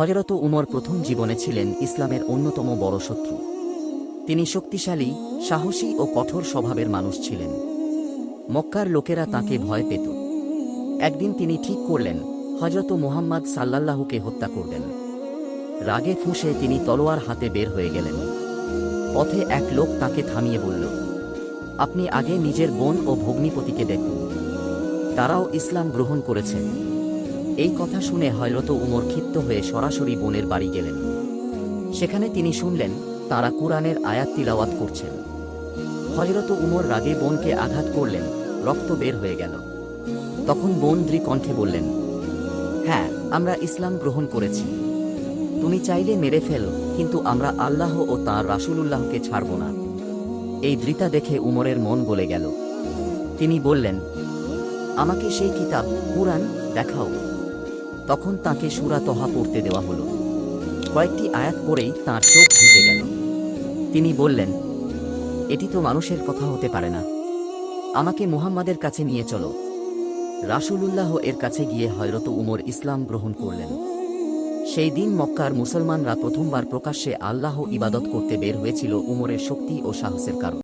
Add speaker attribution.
Speaker 1: হজরত উমর প্রথম জীবনে ছিলেন ইসলামের অন্যতম বড় শত্রু। তিনি শক্তিশালী, সাহসী ও কঠোর স্বভাবের মানুষ ছিলেন। মক্কার লোকেরা তাকে ভয় পেত। একদিন তিনি ঠিক করলেন, হজরত মুহাম্মদ সাল্লাল্লাহুকে হত্যা করবেন। রাগে ফুঁসে তিনি তলোয়ার হাতে বের হয়ে গেলেন। পথে এক লোক তাকে থামিয়ে বলল, আপনি আগে নিজের বোন ও ভগ্নিপতিকে দেখুন। তারাও ইসলাম গ্রহণ করেছে এই কথা শুনে হয়রত উমর ক্ষিপ্ত হয়ে সরাসরি বোনের বাড়ি গেলেন। সেখানে তিনি শুনলেন, তারা কুরআনের আয়াত তিলাওয়াত করছেন। হজরত উমর রাগে বোনকে আঘাত করলেন, রক্ত বের হয়ে গেল। তখন বোন কণ্ঠে বললেন হ্যাঁ আমরা ইসলাম গ্রহণ করেছি। তুমি চাইলে মেরে ফেলো, কিন্তু আমরা আল্লাহ ও তাঁর রাসূলুল্লাহকে ছাড়ব না। এই দৃতা দেখে উমরের মন গলে গেল। তিনি বললেন, আমাকে সেই কিতাব, কুরআন দেখাও। তখন তাকে সুরা তহা পড়তে দেওয়া হলো। কয়েকটি আয়াত পড়েই তাঁর চোখ ভিজে গেল। তিনি বললেন, এটি তো মানুষের কথা হতে পারে না। আমাকে মুহাম্মাদের কাছে নিয়ে চলো। রাসূলুল্লাহ এর কাছে গিয়ে হয়রত উমর ইসলাম গ্রহণ করলেন। সেই দিন মক্কার মুসলমানরা প্রথমবার প্রকাশ্যে আল্লাহ ইবাদত করতে বের হয়েছিল উমরের শক্তি ও সাহসের কারণ।